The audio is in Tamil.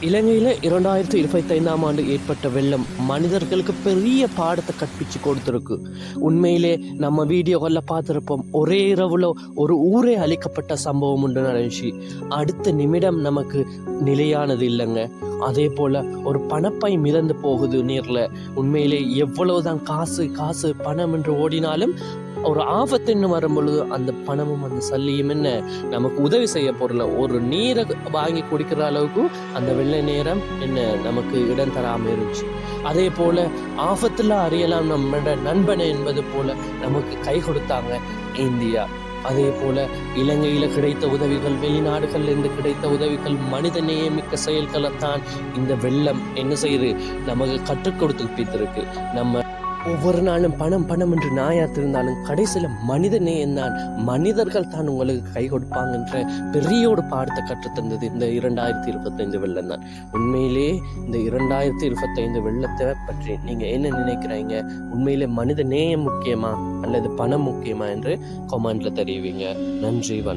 இலங்கையில் இரண்டாயிரத்தி இருபத்தைந்தாம் ஆண்டு ஏற்பட்ட வெள்ளம் மனிதர்களுக்கு பெரிய பாடத்தை கற்பிச்சு கொடுத்துருக்கு. உண்மையிலே நம்ம வீடியோகளில் பார்த்துருப்போம் ஒரே இரவில் ஒரு ஊரே அழிக்கப்பட்ட சம்பவம் உண்டு நடந்துச்சு. அடுத்த நிமிடம் நமக்கு நிலையானது இல்லைங்க. அதே போல் ஒரு பணப்பை மிதந்து போகுது நீரில். உண்மையிலே எவ்வளவுதான் காசு காசு பணம் என்று ஓடினாலும் ஒரு ஆபத்துன்னு வரும் பொழுது அந்த பணமும் அந்த சல்லியும் என்ன? நமக்கு உதவி செய்ய பொருள். ஒரு நீரை வாங்கி குடிக்கிற அளவுக்கு அந்த வெள்ளை நேரம் என்ன? நமக்கு இடம் தராமல் இருந்துச்சு. அதே போல ஆபத்தில் அறியலாம் நம்மளோட நண்பனை என்பது போல நமக்கு கை கொடுத்தாங்க இந்தியா. அதே போல இலங்கையில் கிடைத்த உதவிகள் வெளிநாடுகள் இருந்து கிடைத்த உதவிகள் மனித நேயமிக்க செயல்களைத்தான் இந்த வெள்ளம் என்ன செய்யுது? நமக்கு கற்றுக் கொடுத்து பித்திருக்கு நம்ம ஒவ்வொரு நாளும் பணம் பணம் என்று நாயாத்திருந்தாலும் கடைசியில் மனித நேயம் தான் மனிதர்கள் தான் உங்களுக்கு கை கொடுப்பாங்கன்ற பெரியோடு ஒரு பாடத்தை கற்றுத்தந்தது இந்த இரண்டாயிரத்தி இருபத்தைந்து வெள்ளம் தான். உண்மையிலே இந்த இரண்டாயிரத்தி இருபத்தைந்து வெள்ளத்தை பற்றி நீங்க என்ன நினைக்கிறீங்க? உண்மையிலே மனித நேயம் முக்கியமா அல்லது பணம் முக்கியமா என்று கொமெண்ட்ல தெரிவிங்க. நன்றி வணக்கம்.